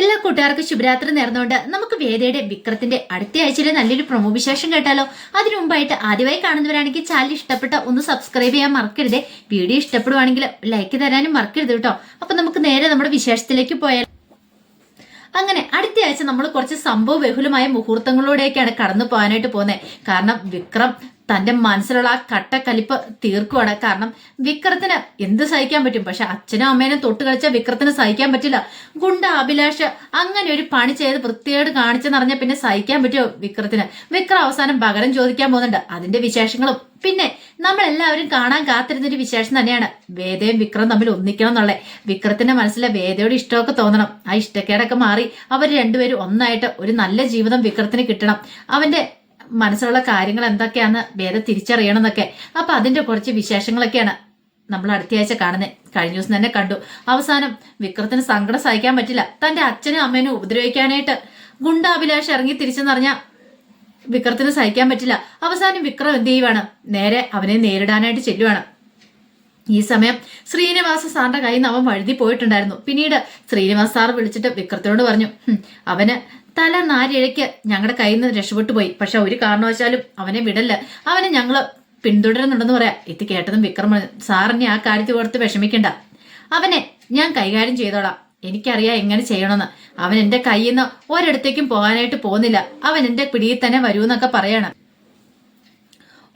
എല്ലാ കൂട്ടുകാർക്കും ശുഭരാത്രി നേർന്നുകൊണ്ട് നമുക്ക് വേദയുടെ വിക്രത്തിന്റെ അടുത്ത ആഴ്ചയിലെ നല്ലൊരു പ്രൊമോ വിശേഷം കേട്ടാലോ? അതിനു മുമ്പായിട്ട് ആദ്യമായി കാണുന്നവരാണെങ്കിൽ ചാനൽ ഇഷ്ടപ്പെട്ട ഒന്ന് സബ്സ്ക്രൈബ് ചെയ്യാൻ മറക്കരുത്. വീഡിയോ ഇഷ്ടപ്പെടുവാണെങ്കിൽ ലൈക്ക് തരാനും മറക്കരുത് കേട്ടോ. അപ്പൊ നമുക്ക് നേരെ നമ്മുടെ വിശേഷത്തിലേക്ക് പോയാൽ അങ്ങനെ അടുത്ത ആഴ്ച നമ്മൾ കുറച്ച് സംഭവ ബഹുലമായ മുഹൂർത്തങ്ങളിലൂടെയൊക്കെയാണ് കടന്നു പോകാനായിട്ട് പോകുന്നത്. കാരണം വിക്രം തന്റെ മനസ്സിലുള്ള ആ കട്ടക്കലിപ്പ് തീർക്കുവാണ്. കാരണം വിക്രത്തിന് എന്ത് സഹിക്കാൻ പറ്റും? പക്ഷെ അച്ഛനും അമ്മേനും തൊട്ട് കളിച്ച വിക്രത്തിന് സഹിക്കാൻ പറ്റില്ല. ഗുണ്ട അഭിലാഷ് അങ്ങനെ ഒരു പണി ചെയ്ത് വൃത്തിയോട് കാണിച്ചെന്നറിഞ്ഞ പിന്നെ സഹിക്കാൻ പറ്റുമോ വിക്രത്തിന്? വിക്രം അവസാനം പകരം ചോദിക്കാൻ പോകുന്നുണ്ട്. അതിന്റെ വിശേഷങ്ങളും. പിന്നെ നമ്മൾ എല്ലാവരും കാണാൻ കാത്തിരുന്നൊരു വിശേഷം തന്നെയാണ്. വേദയും വിക്രം തമ്മിൽ ഒന്നിക്കണം എന്നുള്ളത് വിക്രത്തിന്റെ മനസ്സിലെ വേദയോട് ഇഷ്ടമൊക്കെ തോന്നണം. ആ ഇഷ്ടക്കേടൊക്കെ മാറി അവർ രണ്ടുപേരും ഒന്നായിട്ട് ഒരു നല്ല ജീവിതം വിക്രത്തിന് കിട്ടണം. അവന്റെ മനസ്സിലുള്ള കാര്യങ്ങൾ എന്തൊക്കെയാന്ന് വേറെ തിരിച്ചറിയണമെന്നൊക്കെ. അപ്പൊ അതിന്റെ കുറച്ച് വിശേഷങ്ങളൊക്കെയാണ് നമ്മൾ അടുത്തയാഴ്ച കാണുന്നത് കഴിഞ്ഞ ദിവസം തന്നെ കണ്ടു. അവസാനം വിക്രത്തിന് സങ്കടം സഹിക്കാൻ പറ്റില്ല. തന്റെ അച്ഛനും അമ്മേനും ഉപദ്രവിക്കാനായിട്ട് ഗുണ്ടാഭിലാഷ് ഇറങ്ങി തിരിച്ചെന്നറിഞ്ഞ വിക്രത്തിന് സഹിക്കാൻ പറ്റില്ല. അവസാനം വിക്രം എന്ത് ചെയ്യുവാണ്? നേരെ അവനെ നേരിടാനായിട്ട് ചെല്ലുവാണ്. ഈ സമയം ശ്രീനിവാസ സാറിന്റെ കയ്യിൽ നിന്ന് അവൻ വഴുതി പോയിട്ടുണ്ടായിരുന്നു. പിന്നീട് ശ്രീനിവാസ് സാർ വിളിച്ചിട്ട് വിക്രത്തിനോട് പറഞ്ഞു "ഹും, അവന് തല നാരിഴയ്ക്ക് ഞങ്ങളുടെ കയ്യിൽ നിന്ന് രക്ഷപ്പെട്ടു പോയി. പക്ഷെ ഒരു കാരണവശാലും അവനെ വിടല്ല. അവനെ ഞങ്ങൾ പിന്തുടരുന്നുണ്ടെന്ന് പറയാ. ഇത് കേട്ടതും വിക്രം സാറിനെ ആ കാര്യത്തിൽ ഓർത്ത് വിഷമിക്കണ്ട. അവനെ ഞാൻ കൈകാര്യം ചെയ്തോളാം. എനിക്കറിയാം എങ്ങനെ ചെയ്യണമെന്ന്. അവൻ എന്റെ കയ്യിൽ നിന്ന് ഒരിടത്തേക്കും പോകാനായിട്ട് പോകുന്നില്ല. അവൻ എന്റെ പിടിയിൽ തന്നെ വരൂന്നൊക്കെ പറയണം.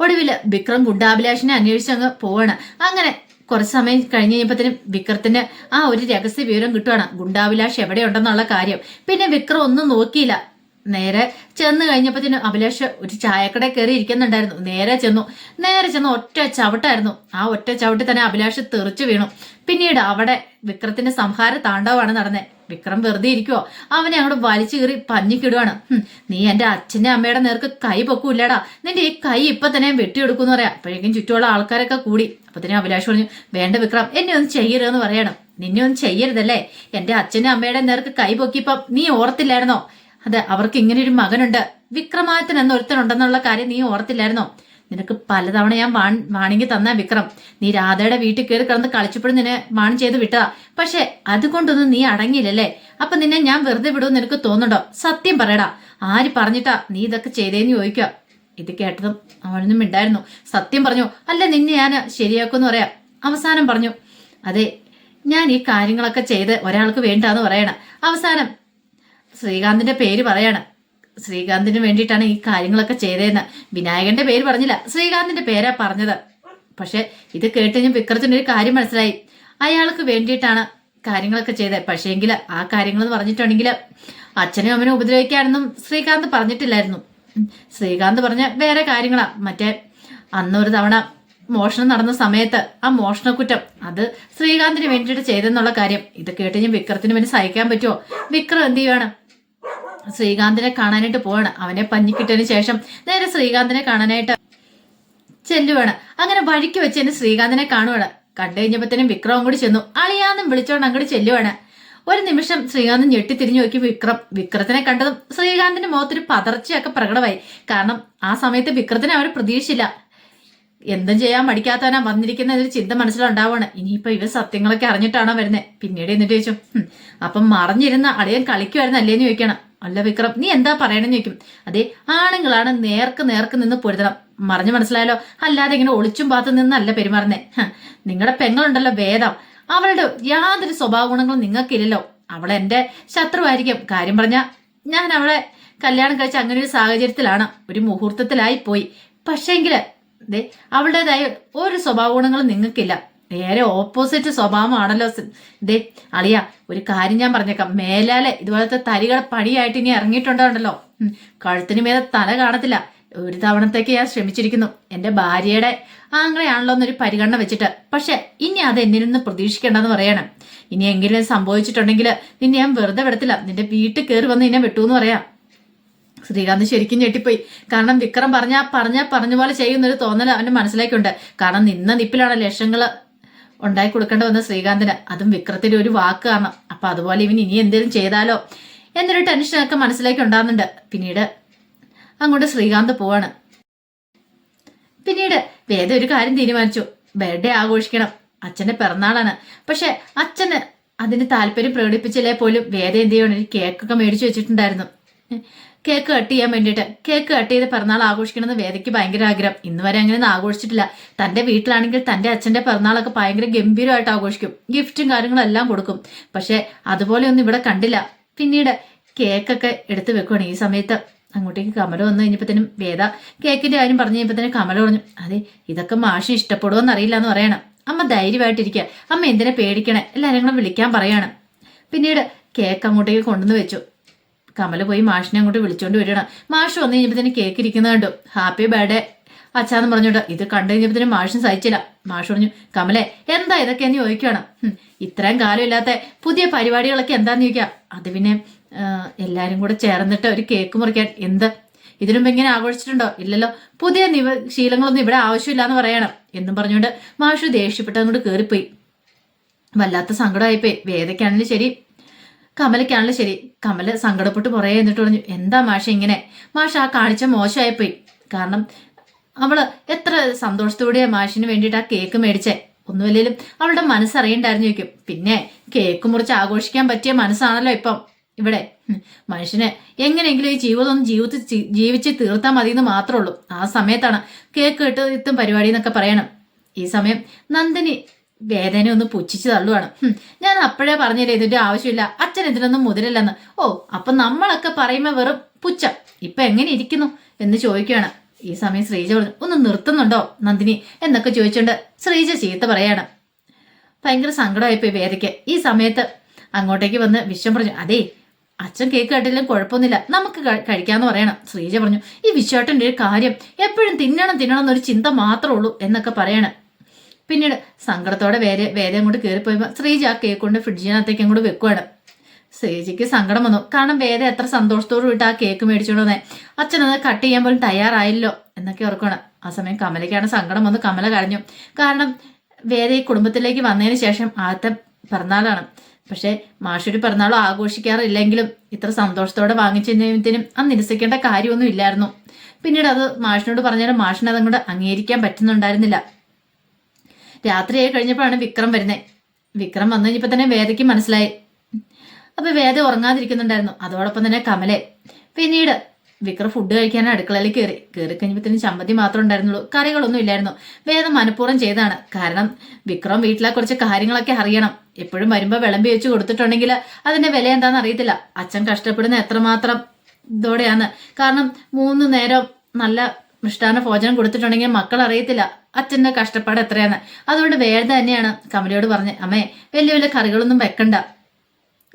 ഒടുവിൽ വിക്രം ഗുണ്ടാഭിലാഷിനെ അന്വേഷിച്ച് അങ്ങ് പോവാണ്. അങ്ങനെ കുറച്ച് സമയം കഴിഞ്ഞ് കഴിഞ്ഞപ്പോഴത്തേനും വിക്രത്തിന് ആ ഒരു രഹസ്യ വിവരം കിട്ടുവാണ്. ഗുണ്ടാവിലാഷ് എവിടെയുണ്ടെന്നുള്ള കാര്യം. പിന്നെ വിക്രം ഒന്നും നോക്കിയില്ല. നേരെ ചെന്ന് കഴിഞ്ഞപ്പോഴത്തേനും അഭിലാഷ് ഒരു ചായക്കട കയറി ഇരിക്കുന്നുണ്ടായിരുന്നു. നേരെ ചെന്നു. നേരെ ചെന്ന് ഒറ്റ ചവിട്ടായിരുന്നു. ആ ഒറ്റ ചവിട്ടി തന്നെ അഭിലാഷ് തെറിച്ചു വീണു. പിന്നീട് അവിടെ വിക്രത്തിന്റെ സംഹാര താണ്ഡവമാണ് നടന്നത് വിക്രം വെറുതെ ഇരിക്കുവോ. അവനെ അങ്ങോട്ട് വലിച്ചു കീറി പഞ്ഞിക്കിടുവാണ്. നീ എന്റെ അച്ഛന്റെ അമ്മയുടെ നേർക്ക് കൈ പൊക്കൂല്ലടാ. നിന്റെ ഈ കൈ ഇപ്പൊ തന്നെ വെട്ടിയെടുക്കുമെന്ന് പറയാം. അപ്പോഴേക്കും ചുറ്റുമുള്ള ആൾക്കാരൊക്കെ കൂടി. അപ്പൊ തന്നെ അഭിലാഷ് പറഞ്ഞു വേണ്ട വിക്രം എന്നെ ഒന്ന് ചെയ്യരുതെന്ന് പറയണം. നിന്നെ ഒന്നും ചെയ്യരുതല്ലേ? എന്റെ അച്ഛന്റെ അമ്മയുടെ നേർക്ക് കൈ പൊക്കിയപ്പം നീ ഓർത്തില്ലായിരുന്നോ? അതെ അവർക്ക് ഇങ്ങനെ ഒരു മകനുണ്ട്. വിക്രമാദിത്യൻ എന്ന ഒരുത്തനുണ്ടെന്നുള്ള കാര്യം നീ ഓർത്തില്ലായിരുന്നോ? നിനക്ക് പലതവണ ഞാൻ വാൺ വാണിങ്ങി തന്ന വിക്രം. നീ രാധയുടെ വീട്ടിൽ കയറി കിടന്ന് കളിച്ചപ്പോഴും നിന്നെ വാൺ ചെയ്ത് വിട്ടതാ. പക്ഷെ അതുകൊണ്ടൊന്നും നീ അടങ്ങിയില്ലല്ലേ? അപ്പൊ നിന്നെ ഞാൻ വെറുതെ വിടുമെന്ന് നിനക്ക് തോന്നുന്നുണ്ടോ? സത്യം പറയടാ. ആര് പറഞ്ഞിട്ടാ നീ ഇതൊക്കെ ചെയ്തേന്ന് ചോദിക്കുക? ഇത് കേട്ടതും അവനൊന്നും മിണ്ടായിരുന്നു. സത്യം പറഞ്ഞു അല്ല നിന്നെ ഞാൻ ശരിയാക്കുമെന്ന് പറയാം. അവസാനം പറഞ്ഞു അതെ ഞാൻ ഈ കാര്യങ്ങളൊക്കെ ചെയ്ത് ഒരാൾക്ക് വേണ്ടാന്ന് പറയണം. അവസാനം ശ്രീകാന്തിന്റെ പേര് പറയാണ്. ശ്രീകാന്തിന് വേണ്ടിയിട്ടാണ് ഈ കാര്യങ്ങളൊക്കെ ചെയ്തതെന്ന്. വിനായകന്റെ പേര് പറഞ്ഞില്ല. ശ്രീകാന്തിന്റെ പേരാ പറഞ്ഞത്. പക്ഷെ ഇത് കേട്ട് വിക്രത്തിന് വിക്രത്തിന്റെ ഒരു കാര്യം മനസ്സിലായി. അയാൾക്ക് വേണ്ടിയിട്ടാണ് കാര്യങ്ങളൊക്കെ ചെയ്തത്. പക്ഷേ എങ്കിൽ ആ കാര്യങ്ങൾ എന്ന് പറഞ്ഞിട്ടുണ്ടെങ്കിൽ അച്ഛനും അമ്മനും ഉപദ്രവിക്കാനൊന്നും ശ്രീകാന്ത് പറഞ്ഞിട്ടില്ലായിരുന്നു. ശ്രീകാന്ത് പറഞ്ഞ വേറെ കാര്യങ്ങളാ. മറ്റേ അന്നൊരു തവണ മോഷണം നടന്ന സമയത്ത് ആ മോഷണക്കുറ്റം അത് ശ്രീകാന്തിന് വേണ്ടിയിട്ട് ചെയ്തെന്നുള്ള കാര്യം. ഇത് കേട്ട് ഞാൻ വിക്രത്തിന് പിന്നെ സഹിക്കാൻ പറ്റുമോ? വിക്രം എന്ത് ചെയ്യുവാണ്? ശ്രീകാന്തിനെ കാണാനായിട്ട് പോവാണ്. അവനെ പഞ്ഞിക്കിട്ടതിന് ശേഷം നേരെ ശ്രീകാന്തിനെ കാണാനായിട്ട് ചെല്ലുവാണ്. അങ്ങനെ വഴിക്ക് വെച്ച് തന്നെ ശ്രീകാന്തിനെ കാണുവാണ്. കണ്ടു കഴിഞ്ഞപ്പോഴത്തേനും വിക്രം കൂടി ചെന്നു. അളിയാന്നും വിളിച്ചോണ്ട് അങ്ങോട്ട് ചെല്ലുവാണ്. ഒരു നിമിഷം ശ്രീകാന്തൻ ഞെട്ടി തിരിഞ്ഞു നോക്കി വിക്രം. വിക്രത്തിനെ കണ്ടതും ശ്രീകാന്തിന്റെ മുഖത്തൊരു പതർച്ചയൊക്കെ പ്രകടമായി. കാരണം ആ സമയത്ത് വിക്രത്തിനെ അവർ പ്രതീക്ഷിച്ചില്ല. എന്തും ചെയ്യാൻ മടിക്കാത്തവനാ വന്നിരിക്കുന്ന ഒരു ചിന്ത മനസ്സിലുണ്ടാവാണ്. ഇനിയിപ്പോ ഇവ സത്യങ്ങളൊക്കെ അറിഞ്ഞിട്ടാണോ വരുന്നത് പിന്നീട് എന്നിട്ട് ചോദിച്ചു അപ്പം മറിഞ്ഞിരുന്ന അളിയൻ കളിക്കുമായിരുന്നു അല്ലേന്ന് ചോദിക്കണം. അല്ല വിക്രം നീ എന്താ പറയണെന്ന് ചോദിക്കും. അതെ ആണുങ്ങളാണ് നേർക്ക് നേർക്ക് നിന്ന് പൊരുതണം. മറിഞ്ഞു മനസ്സിലായാലോ അല്ലാതെ ഇങ്ങനെ ഒളിച്ചും പാത്തു നിന്നല്ല പെരുമാറുന്നേ. നിങ്ങളുടെ പെങ്ങളുണ്ടല്ലോ വേദം. അവളുടെ യാതൊരു സ്വഭാവ ഗുണങ്ങളും നിങ്ങൾക്കില്ലല്ലോ അവളെന്റെ ശത്രുവായിരിക്കും. കാര്യം പറഞ്ഞ ഞാൻ അവളെ കല്യാണം കഴിച്ച അങ്ങനെ ഒരു സാഹചര്യത്തിലാണ്. ഒരു മുഹൂർത്തത്തിലായി പോയി. പക്ഷേങ്കിൽ ദേ അവളുടേതായ ഒരു സ്വഭാവ ഗുണങ്ങളും നിങ്ങൾക്കില്ല. നേരെ ഓപ്പോസിറ്റ് സ്വഭാവമാണല്ലോ ദേ അളിയ ഒരു കാര്യം ഞാൻ പറഞ്ഞേക്കാം. മേലാലെ ഇതുപോലത്തെ തരികൾ പണിയായിട്ട് ഇനി ഇറങ്ങിയിട്ടുണ്ടോ കഴുത്തിന് മേലെ തല കാണത്തില്ല. ഒരു തവണത്തേക്ക് ഞാൻ ശ്രമിച്ചിരിക്കുന്നു. എന്റെ ഭാര്യയുടെ ആങ്ങളെയാണല്ലോ എന്നൊരു പരിഗണന വെച്ചിട്ട്. പക്ഷെ ഇനി അത് എന്നിൽ നിന്ന് പ്രതീക്ഷിക്കേണ്ടെന്ന് പറയണം. ഇനി എങ്കിലും സംഭവിച്ചിട്ടുണ്ടെങ്കിൽ നിന്നെ ഞാൻ വെറുതെ വിടത്തില്ല. നിന്റെ വീട്ടിൽ കയറി വന്ന് നിന്നെ വിട്ടൂന്ന് പറയാം. ശ്രീകാന്ത് ശരിക്കും ഞെട്ടിപ്പോയി. കാരണം വിക്രം പറഞ്ഞ പറഞ്ഞ പറഞ്ഞ പോലെ ചെയ്യുന്നൊരു തോന്നൽ അവന്റെ മനസ്സിലേക്കുണ്ട്. കാരണം നിന്ന നിപ്പിലാണ് ലക്ഷങ്ങൾ ഉണ്ടാക്കി കൊടുക്കേണ്ടി വന്ന ശ്രീകാന്തിന്. അതും വിക്രത്തിന്റെ ഒരു വാക്ക് കാരണം. അപ്പൊ അതുപോലെ ഇവൻ ഇനി എന്തെങ്കിലും ചെയ്താലോ? എന്നൊരു ടെൻഷനൊക്കെ മനസ്സിലേക്ക് ഉണ്ടാകുന്നുണ്ട് പിന്നീട് അങ്ങോട്ട് ശ്രീകാന്ത് പോവാണ്. പിന്നീട് വേദ ഒരു കാര്യം തീരുമാനിച്ചു. ബർത്ത്ഡേ ആഘോഷിക്കണം. അച്ഛന്റെ പിറന്നാളാണ്. പക്ഷെ അച്ഛന് അതിന് താല്പര്യം പ്രകടിപ്പിച്ചില്ലേ പോലും വേദ എന്ത് ചെയ്യണം ഒരു കേക്കൊക്കെ മേടിച്ചു വെച്ചിട്ടുണ്ടായിരുന്നു. കേക്ക് കട്ട് ചെയ്യാൻ വേണ്ടിയിട്ട്. കേക്ക് കട്ട് ചെയ്ത് പിറന്നാൾ ആഘോഷിക്കണമെന്ന് വേദയ്ക്ക് ഭയങ്കര ആഗ്രഹം. ഇന്ന് വരെ അങ്ങനെ ഒന്നും ആഘോഷിച്ചിട്ടില്ല. തന്റെ വീട്ടിലാണെങ്കിൽ തന്റെ അച്ഛന്റെ പിറന്നാളൊക്കെ ഭയങ്കര ഗംഭീരമായിട്ട് ആഘോഷിക്കും. ഗിഫ്റ്റും കാര്യങ്ങളും എല്ലാം കൊടുക്കും. പക്ഷെ അതുപോലെ ഒന്നും ഇവിടെ കണ്ടില്ല. പിന്നീട് കേക്കൊക്കെ എടുത്ത് വെക്കുവാണ് ഈ സമയത്ത്. അങ്ങോട്ടേക്ക് കമല വന്നു കഴിഞ്ഞപ്പോഴത്തേനും വേദ കേക്കിന്റെ കാര്യം പറഞ്ഞു കഴിഞ്ഞപ്പോഴത്തേനും കമല പറഞ്ഞു അതെ ഇതൊക്കെ മാഷി ഇഷ്ടപ്പെടുമോന്ന് അറിയില്ല എന്ന് പറയണം. അമ്മ ധൈര്യമായിട്ടിരിക്കുക അമ്മ എന്തിനെ പേടിക്കണേ? എല്ലാവരും കൂടെ വിളിക്കാൻ പറയാണ്. പിന്നീട് കേക്ക് അങ്ങോട്ടേക്ക് കൊണ്ടുവന്ന് വെച്ചു. കമല പോയി മാഷിനെ അങ്ങോട്ട് വിളിച്ചോണ്ട് വരികയാണ്. മാഷ് വന്നു തന്നെ കേക്ക് ഇരിക്കുന്നത് കണ്ടു. ഹാപ്പി ബർത്ത്ഡേ അച്ഛാന്ന് പറഞ്ഞോട്ടോ ഇത് കണ്ടു തന്നെ മാഷും സഹിച്ചില്ല. മാഷ് പറഞ്ഞു കമലെ എന്താ ഇതൊക്കെ എന്ന് ചോദിക്കുകയാണ് "ഹും, ഇത്രയും കാലം ഇല്ലാത്ത പുതിയ പരിപാടികളൊക്കെ എന്താന്ന് ചോദിക്കാം. അത് പിന്നെ എല്ലാരും കൂടെ ചേർന്നിട്ട് ഒരു കേക്ക് മുറിക്കാൻ. എന്ത്? ഇതിനുമ്പ് ഇങ്ങനെ ആഘോഷിച്ചിട്ടുണ്ടോ? ഇല്ലല്ലോ. പുതിയ നിവ ശീലങ്ങളൊന്നും ഇവിടെ ആവശ്യമില്ല എന്ന് പറയണം. എന്നും പറഞ്ഞുകൊണ്ട് മാഷു ദേഷ്യപ്പെട്ടതുകൊണ്ട് കയറിപ്പോയി വല്ലാത്ത സങ്കടമായിപ്പോയി. വേദയ്ക്കാണെങ്കിലും ശരി. കമലയ്ക്കാണെങ്കിലും ശരി. കമൽ സങ്കടപ്പെട്ട് കുറേ എന്നിട്ട് പറഞ്ഞു എന്താ മാഷ ഇങ്ങനെ? മാഷ ആ കാണിച്ച മോശമായിപ്പോയി. കാരണം അവൾ എത്ര സന്തോഷത്തോടെ മാഷിന് വേണ്ടിയിട്ട് ആ കേക്ക് മേടിച്ചേ. ഒന്നുമില്ലേലും അവളുടെ മനസ്സറിയണ്ടായിരുന്നു ചോദിക്കും. പിന്നെ കേക്ക് മുറിച്ച് ആഘോഷിക്കാൻ പറ്റിയ മനസ്സാണല്ലോ ഇപ്പം ഇവിടെ. മനുഷ്യനെ എങ്ങനെയെങ്കിലും ഈ ജീവിതം ഒന്ന് ജീവിതത്തിൽ ജി- ജീവിച്ച് തീർത്താൽ മതി എന്ന് മാത്രമേ ഉള്ളൂ. ആ സമയത്താണ് കേക്ക് ഇത്തും പരിപാടി എന്നൊക്കെ പറയണം. ഈ സമയം നന്ദിനി വേദന ഒന്ന് പുച്ഛിച്ച് തള്ളുവാണ്. ഞാൻ അപ്പോഴേ പറഞ്ഞില്ലേ ഇതിന്റെ ആവശ്യമില്ല. അച്ഛൻ ഇതിനൊന്നും മുതിരില്ലെന്ന് ഓ അപ്പൊ നമ്മളൊക്കെ പറയുമ്പോ വെറും പുച്ഛ. ഇപ്പൊ എങ്ങനെ ഇരിക്കുന്നു? എന്ന് ചോദിക്കുകയാണ്. ഈ സമയം ശ്രീജ പറഞ്ഞു ഒന്ന് നിർത്തുന്നുണ്ടോ നന്ദിനി? എന്നൊക്കെ ചോദിച്ചുകൊണ്ട് ശ്രീജ ചീത്ത പറയാണ്. ഭയങ്കര സങ്കടമായിപ്പോയി വേദയ്ക്ക്. ഈ സമയത്ത് അങ്ങോട്ടേക്ക് വന്ന് വിശ്വം പറഞ്ഞു അതേ അച്ഛൻ കേക്ക് കട്ടിലും കുഴപ്പമൊന്നുമില്ല. നമുക്ക് കഴി- കഴിക്കാന്ന് പറയണം. ശ്രീജ പറഞ്ഞു ഈ വിശ്വാട്ടന്റെ ഒരു കാര്യം എപ്പോഴും തിന്നണം തിന്നണം എന്നൊരു ചിന്ത മാത്രമേ ഉള്ളൂ എന്നൊക്കെ പറയണം. പിന്നീട് സങ്കടത്തോടെ വേറെ വേറെ അങ്ങോട്ട് കയറിപ്പോയപ്പോൾ ശ്രീജ ആ കേക്ക് കൊണ്ട് ഫ്രിഡ്ജിനകത്തേക്ക് അങ്ങോട്ട് വെക്കുവാണ്. ശ്രീജിക്ക് സങ്കടം വന്നു. കാരണം വേദ എത്ര സന്തോഷത്തോട് വിട്ട് ആ കേക്ക് മേടിച്ചോണ്ടേ അച്ഛനത് കട്ട് ചെയ്യാൻ പോലും തയ്യാറായില്ലോ? എന്നൊക്കെ ഓർക്കണം ആ സമയം കമലയ്ക്കാണ് സങ്കടം വന്ന്. കമല കരഞ്ഞു. കാരണം വേദ ഈ കുടുംബത്തിലേക്ക് വന്നതിന് ശേഷം ആദ്യത്തെ പിറന്നാളാണ്. പക്ഷേ മാഷൊരു പിറന്നാളും ആഘോഷിക്കാറില്ലെങ്കിലും ഇത്ര സന്തോഷത്തോടെ വാങ്ങിച്ചതിനും അന്ന് നിരസിക്കേണ്ട കാര്യമൊന്നും ഇല്ലായിരുന്നു. പിന്നീട് അത് മാഷിനോട് പറഞ്ഞാലും മാഷിനെ അതങ്ങോട്ട് അംഗീകരിക്കാൻ പറ്റുന്നുണ്ടായിരുന്നില്ല. രാത്രിയായി കഴിഞ്ഞപ്പോഴാണ് വിക്രം വരുന്നത്. വിക്രം വന്നു കഴിഞ്ഞപ്പോൾ തന്നെ വേദയ്ക്ക് മനസ്സിലായി. അപ്പോൾ വേദ ഉറങ്ങാതിരിക്കുന്നുണ്ടായിരുന്നു. അതോടൊപ്പം തന്നെ കമലെ. പിന്നീട് വിക്രം ഫുഡ് കഴിക്കാനാണ് അടുക്കളയിൽ കയറി. കയറി കഴിഞ്ഞപ്പോഴത്തേനും ചമ്മന്തി മാത്രമേ ഉണ്ടായിരുന്നുള്ളൂ. കറികളൊന്നും ഇല്ലായിരുന്നു. വേദ മനഃപൂർവം ചെയ്താണ് കാരണം വിക്രം വീട്ടിലെ കുറച്ച് കാര്യങ്ങളൊക്കെ അറിയണം. എപ്പോഴും വരുമ്പോൾ വിളമ്പി വെച്ച് കൊടുത്തിട്ടുണ്ടെങ്കിൽ അതിന്റെ വില എന്താണെന്ന് അറിയത്തില്ല. അച്ഛൻ കഷ്ടപ്പെടുന്ന എത്രമാത്രം ഇതോടെയാണ്. കാരണം മൂന്ന് നേരം നല്ല മിഷ്ടാന ഭോജനം കൊടുത്തിട്ടുണ്ടെങ്കിൽ മക്കൾ അറിയത്തില്ല. അച്ഛന്റെ കഷ്ടപ്പാട് എത്രയാണ് അതുകൊണ്ട് വേറെ തന്നെയാണ് കമലയോട് പറഞ്ഞ് അമ്മേ വലിയ വലിയ കറികളൊന്നും വെക്കണ്ട.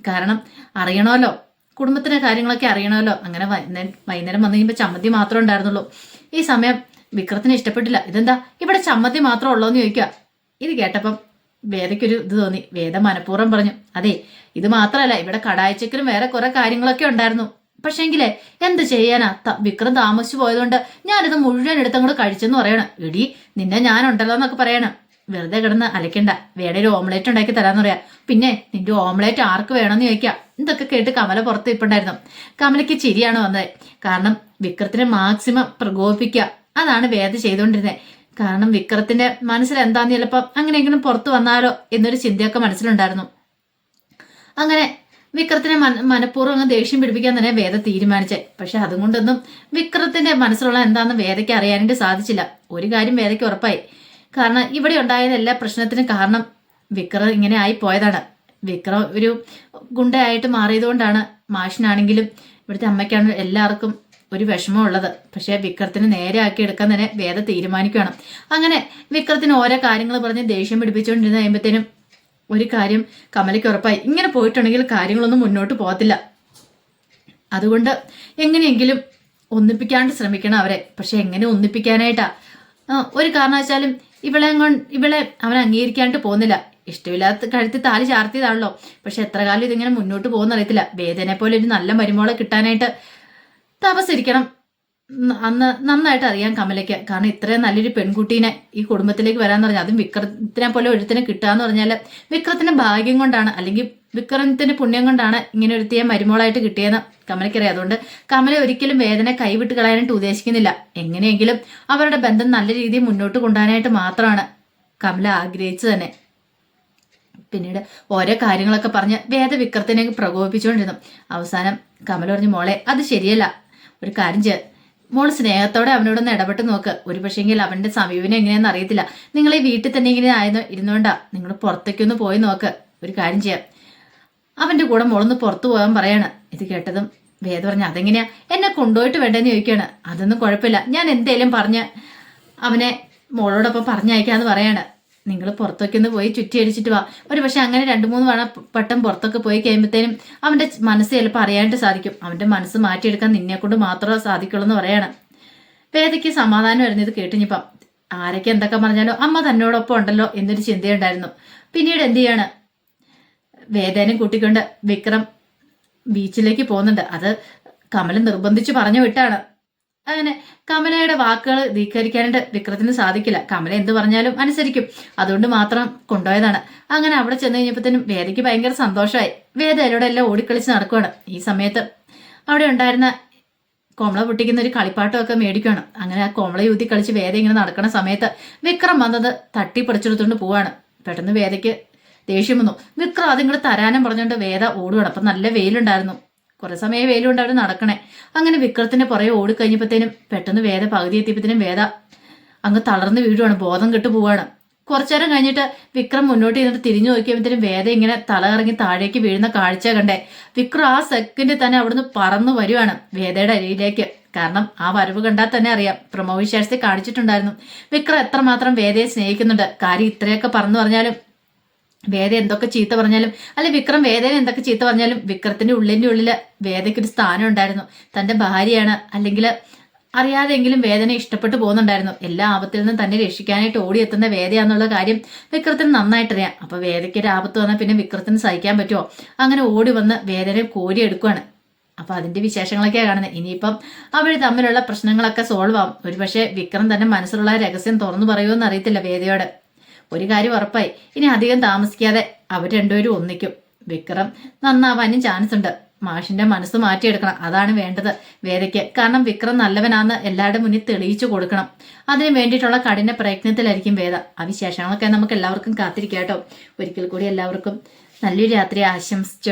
കാരണം അറിയണമല്ലോ. കുടുംബത്തിന്റെ കാര്യങ്ങളൊക്കെ അറിയണമല്ലോ. അങ്ങനെ വൈകുന്നേരം വന്നു കഴിയുമ്പോൾ ചമ്മന്തി മാത്രമേ ഉണ്ടായിരുന്നുള്ളൂ. ഈ സമയം വിക്രത്തിന് ഇഷ്ടപ്പെട്ടില്ല. ഇതെന്താ? ഇവിടെ ചമ്മന്തി മാത്രം ഉള്ളോന്ന് ചോദിക്കുക ഇത് കേട്ടപ്പം വേദയ്ക്കൊരു ഇത് തോന്നി. വേദ മനഃപൂർവം പറഞ്ഞു അതെ ഇത് മാത്രമല്ല. ഇവിടെ കടായച്ചക്കലും വേറെ കുറെ കാര്യങ്ങളൊക്കെ ഉണ്ടായിരുന്നു. പക്ഷേങ്കിലേ എന്ത് ചെയ്യാനാ? വിക്രം താമസിച്ചു പോയതുകൊണ്ട് ഞാനിത് മുഴുവൻ എടുത്തങ്ങോട്ട് കഴിച്ചെന്ന് പറയണം. എടി നിന്നെ ഞാനുണ്ടല്ലോ എന്നൊക്കെ പറയണം. വെറുതെ കിടന്ന് അലക്കണ്ട. വേറെ ഒരു ഓംലേറ്റ് ഉണ്ടാക്കി തരാന്ന് പറയാ. പിന്നെ നിന്റെ ഓംലേറ്റ് ആർക്ക് വേണമെന്ന് ചോദിക്കാം. ഇതൊക്കെ കേട്ട് കമല പുറത്ത് ഇപ്പുണ്ടായിരുന്നു. കമലയ്ക്ക് ചിരിയാണ് വന്നത്. കാരണം വിക്രത്തിനെ മാക്സിമം പ്രകോപിപ്പിക്കുക അതാണ് വേദ ചെയ്തുകൊണ്ടിരുന്നത് കാരണം വിക്രത്തിന്റെ മനസ്സിൽ എന്താന്ന് ചിലപ്പോൾ അങ്ങനെയെങ്കിലും പുറത്തു വന്നാലോ എന്നൊരു ചിന്തയൊക്കെ മനസ്സിലുണ്ടായിരുന്നു. അങ്ങനെ വിക്രത്തിനെ മന മനഃപൂർവം അങ്ങ് ദേഷ്യം പിടിപ്പിക്കാൻ തന്നെ വേദ തീരുമാനിച്ചേ. പക്ഷെ അതുകൊണ്ടൊന്നും വിക്രത്തിന്റെ മനസ്സിലുള്ള എന്താണെന്ന് വേദയ്ക്ക് അറിയാനായിട്ട് സാധിച്ചില്ല. ഒരു കാര്യം വേദയ്ക്ക് ഉറപ്പായി. കാരണം ഇവിടെ ഉണ്ടായ എല്ലാ പ്രശ്നത്തിനും കാരണം വിക്രം ഇങ്ങനെ ആയി പോയതാണ്. വിക്രം ഒരു ഗുണ്ടയായിട്ട് മാറിയതുകൊണ്ടാണ് മാഷിനാണെങ്കിലും ഇവിടുത്തെ അമ്മയ്ക്കാണ് എല്ലാവർക്കും ഒരു വിഷമമുള്ളത് പക്ഷേ വിക്രത്തിന് നേരെ ആക്കി എടുക്കാൻ തന്നെ വേദ തീരുമാനിക്കുകയാണ്. അങ്ങനെ വിക്രത്തിന് ഓരോ കാര്യങ്ങൾ പറഞ്ഞ് ദേഷ്യം പിടിപ്പിച്ചുകൊണ്ടിരുന്ന കഴിയുമ്പോഴത്തേനും ഒരു കാര്യം കമലയ്ക്ക് ഉറപ്പായി. ഇങ്ങനെ പോയിട്ടുണ്ടെങ്കിൽ കാര്യങ്ങളൊന്നും മുന്നോട്ട് പോകത്തില്ല. അതുകൊണ്ട് എങ്ങനെയെങ്കിലും ഒന്നിപ്പിക്കാണ്ട് ശ്രമിക്കണം അവരെ. പക്ഷെ എങ്ങനെ ഒന്നിപ്പിക്കാനായിട്ടാ? ഒരു കാരണവശാലും ഇവളെ ഇവളെ അവൻ അംഗീകരിക്കാണ്ട് പോകുന്നില്ല. ഇഷ്ടമില്ലാത്ത കഴുത്തി താലി ചാർത്തിയതാണല്ലോ. പക്ഷെ എത്ര കാലം ഇതിങ്ങനെ മുന്നോട്ട് പോകുന്നറിയത്തില്ല വേദനെ പോലെ ഒരു നല്ല മരുമോളെ കിട്ടാനായിട്ട് തപസ്സിരിക്കണം അന്ന് നന്നായിട്ട് അറിയാം കമലയ്ക്ക്. കാരണം ഇത്രയും നല്ലൊരു പെൺകുട്ടീനെ ഈ കുടുംബത്തിലേക്ക് വരാന്ന് പറഞ്ഞാൽ അതും വിക്രത്തിനെ പോലെ ഒരുത്തിനെ കിട്ടാന്ന് പറഞ്ഞാൽ വിക്രത്തിന്റെ ഭാഗ്യം കൊണ്ടാണ്. അല്ലെങ്കിൽ വിക്രമത്തിന്റെ പുണ്യം കൊണ്ടാണ് ഇങ്ങനെ ഒരുത്തിയെ മരുമോളായിട്ട് കിട്ടിയെന്ന് കമലയ്ക്കറിയാം. അതുകൊണ്ട് കമല ഒരിക്കലും വേദന കൈവിട്ട് കളയാനായിട്ട് ഉദ്ദേശിക്കുന്നില്ല. എങ്ങനെയെങ്കിലും അവരുടെ ബന്ധം നല്ല രീതിയിൽ മുന്നോട്ട് കൊണ്ടുപോകാനായിട്ട് മാത്രമാണ് കമല ആഗ്രഹിച്ചു തന്നെ. പിന്നീട് ഓരോ കാര്യങ്ങളൊക്കെ പറഞ്ഞ് വേദ വിക്രത്തിനെ പ്രകോപിപ്പിച്ചുകൊണ്ടിരുന്നു. അവസാനം കമല പറഞ്ഞു മോളെ അത് ശരിയല്ല. ഒരു കാര്യം ചെയ്യ. മോൾ സ്നേഹത്തോടെ അവനോടൊന്ന് ഇടപെട്ട് നോക്ക്. ഒരു പക്ഷേങ്കിൽ അവന്റെ സമീപനം എങ്ങനെയാണെന്ന് അറിയത്തില്ല. നിങ്ങൾ ഈ വീട്ടിൽ തന്നെ ഇങ്ങനെ ആയിരുന്നു ഇരുന്നോണ്ടാ. നിങ്ങൾ പുറത്തേക്കൊന്ന് പോയി നോക്ക്. ഒരു കാര്യം ചെയ്യാം. അവന്റെ കൂടെ മോളൊന്ന് പുറത്തു പോകാൻ പറയാണ്. ഇത് കേട്ടതും വേദ പറഞ്ഞ അതെങ്ങനെയാ? എന്നെ കൊണ്ടുപോയിട്ട് വേണ്ടെന്ന് ചോദിക്കുകയാണ്. അതൊന്നും കുഴപ്പമില്ല. ഞാൻ എന്തേലും പറഞ്ഞ് അവനെ മോളോടൊപ്പം പറഞ്ഞയക്കാന്ന് പറയാണ്. നിങ്ങൾ പുറത്തൊക്കെ ഒന്ന് പോയി ചുറ്റി അടിച്ചിട്ട് വാ. ഒരു പക്ഷെ അങ്ങനെ രണ്ട് മൂന്ന് വണ വട്ടം പുറത്തൊക്കെ പോയി കഴിയുമ്പോഴത്തേനും അവന്റെ മനസ്സ് ചിലപ്പോൾ അറിയാനായിട്ട് സാധിക്കും. അവന്റെ മനസ്സ് മാറ്റിയെടുക്കാൻ നിന്നെ കൊണ്ട് മാത്രമേ സാധിക്കുള്ളൂ എന്ന് പറയാണ്. വേദയ്ക്ക് സമാധാനം വരുന്നത് കേട്ടിഞ്ഞിപ്പം ആരൊക്കെ എന്തൊക്കെ പറഞ്ഞാലോ അമ്മ തന്നോടൊപ്പം ഉണ്ടല്ലോ എന്നൊരു ചിന്തയുണ്ടായിരുന്നു. പിന്നീട് എന്ത് ചെയ്യാണ്? വേദനയും കൂട്ടിക്കൊണ്ട് വിക്രം ബീച്ചിലേക്ക് പോകുന്നുണ്ട്. അത് കമൽ നിർബന്ധിച്ച് പറഞ്ഞു വിട്ടാണ്. അങ്ങനെ കമലയുടെ വാക്കുകൾ ധീകരിക്കാനായിട്ട് വിക്രത്തിന് സാധിക്കില്ല. കമല എന്ത് പറഞ്ഞാലും അനുസരിക്കും. അതുകൊണ്ട് മാത്രം കൊണ്ടുപോയതാണ്. അങ്ങനെ അവിടെ ചെന്ന് കഴിഞ്ഞപ്പോഴത്തേനും വേദയ്ക്ക് ഭയങ്കര സന്തോഷമായി. വേദ അതിലൂടെ എല്ലാം ഓടിക്കളിച്ച് നടക്കുവാണ്. ഈ സമയത്ത് അവിടെ ഉണ്ടായിരുന്ന കോമള പൊട്ടിക്കുന്ന ഒരു കളിപ്പാട്ടമൊക്കെ മേടിക്കുകയാണ് അങ്ങനെ ആ കോമള യൂതി കളിച്ച് വേദ ഇങ്ങനെ നടക്കുന്ന സമയത്ത് വിക്രം വന്നത് തട്ടി പറിച്ചെടുത്തുകൊണ്ട് പോവാണ്. പെട്ടെന്ന് വേദയ്ക്ക് ദേഷ്യം വന്നു. വിക്രം അതിങ്ങൾ തരാനും പറഞ്ഞുകൊണ്ട് വേദ ഓടുകയാണ് അപ്പം നല്ല വെയിലുണ്ടായിരുന്നു. കുറെ സമയം വെയിലുണ്ട് അവിടെ നടക്കണേ. അങ്ങനെ വിക്രത്തിന്റെ പുറകെ ഓടിക്കഴിഞ്ഞപ്പോഴത്തേനും പെട്ടെന്ന് വേദ പകുതി എത്തിയപ്പോഴത്തേനും വേദ അങ്ങ് തളർന്ന് വീഴുവാണ് ബോധം കെട്ട് പോവാണ്. കുറച്ചേരം കഴിഞ്ഞിട്ട് വിക്രം മുന്നോട്ട് ചെയ്തിട്ട് തിരിഞ്ഞു നോക്കിയപ്പോഴത്തേനും വേദ ഇങ്ങനെ തല ഇറങ്ങി താഴേക്ക് വീഴുന്ന കാഴ്ച കണ്ടേ. വിക്രം ആ സെക്കൻഡിൽ തന്നെ അവിടുന്ന് പറന്നു വരുവാണ് വേദയുടെ അരിയിലേക്ക് കാരണം ആ വരവ് കണ്ടാൽ തന്നെ അറിയാം. പ്രമോ വിശേഷത്തെ കാണിച്ചിട്ടുണ്ടായിരുന്നു. വിക്രം എത്രമാത്രം വേദയെ സ്നേഹിക്കുന്നുണ്ട്. കാര്യം ഇത്രയൊക്കെ പറഞ്ഞു പറഞ്ഞാലും വേദ എന്തൊക്കെ ചീത്ത പറഞ്ഞാലും അല്ലെ വിക്രം വേദന എന്തൊക്കെ ചീത്ത പറഞ്ഞാലും വിക്രത്തിന്റെ ഉള്ളിന്റെ ഉള്ളിൽ വേദയ്ക്ക് ഒരു സ്ഥാനം ഉണ്ടായിരുന്നു. തന്റെ ഭാര്യയാണ്. അല്ലെങ്കിൽ അറിയാതെങ്കിലും വേദന ഇഷ്ടപ്പെട്ടു പോകുന്നുണ്ടായിരുന്നു. എല്ലാ ആപത്തിൽ നിന്നും തന്നെ രക്ഷിക്കാനായിട്ട് ഓടിയെത്തുന്ന വേദയാന്നുള്ള കാര്യം വിക്രത്തിന് നന്നായിട്ടറിയാം. അപ്പൊ വേദയ്ക്ക് ഒരു ആപത്ത് വന്നാൽ പിന്നെ വിക്രത്തിന് സഹിക്കാൻ പറ്റുമോ? അങ്ങനെ ഓടി വന്ന് വേദന കോരിയെടുക്കുകയാണ് അപ്പൊ അതിന്റെ വിശേഷങ്ങളൊക്കെയാണ് കാണുന്നത്. ഇനിയിപ്പം അവർ തമ്മിലുള്ള പ്രശ്നങ്ങളൊക്കെ സോൾവ് ആവും. ഒരുപക്ഷെ വിക്രം തന്നെ മനസ്സിലുള്ള രഹസ്യം തുറന്നു പറയുമെന്ന് അറിയത്തില്ല വേദയോട്. ഒരു കാര്യം ഉറപ്പായി. ഇനി അധികം താമസിക്കാതെ അവർ രണ്ടുപേരും ഒന്നിക്കും. വിക്രം നന്നാവാനും ചാൻസ് ഉണ്ട്. മാഷിന്റെ മനസ്സ് മാറ്റിയെടുക്കണം. അതാണ് വേണ്ടത് വേദയ്ക്ക്. കാരണം വിക്രം നല്ലവനാന്ന് എല്ലാവരുടെ മുന്നിൽ തെളിയിച്ചു കൊടുക്കണം. അതിന് വേണ്ടിയിട്ടുള്ള കഠിന പ്രയത്നത്തിലായിരിക്കും വേദ. ആ വിശേഷങ്ങളൊക്കെ നമുക്ക് എല്ലാവർക്കും കാത്തിരിക്കാം കേട്ടോ. ഒരിക്കൽ കൂടി എല്ലാവർക്കും നല്ലൊരു രാത്രി ആശംസിച്ചു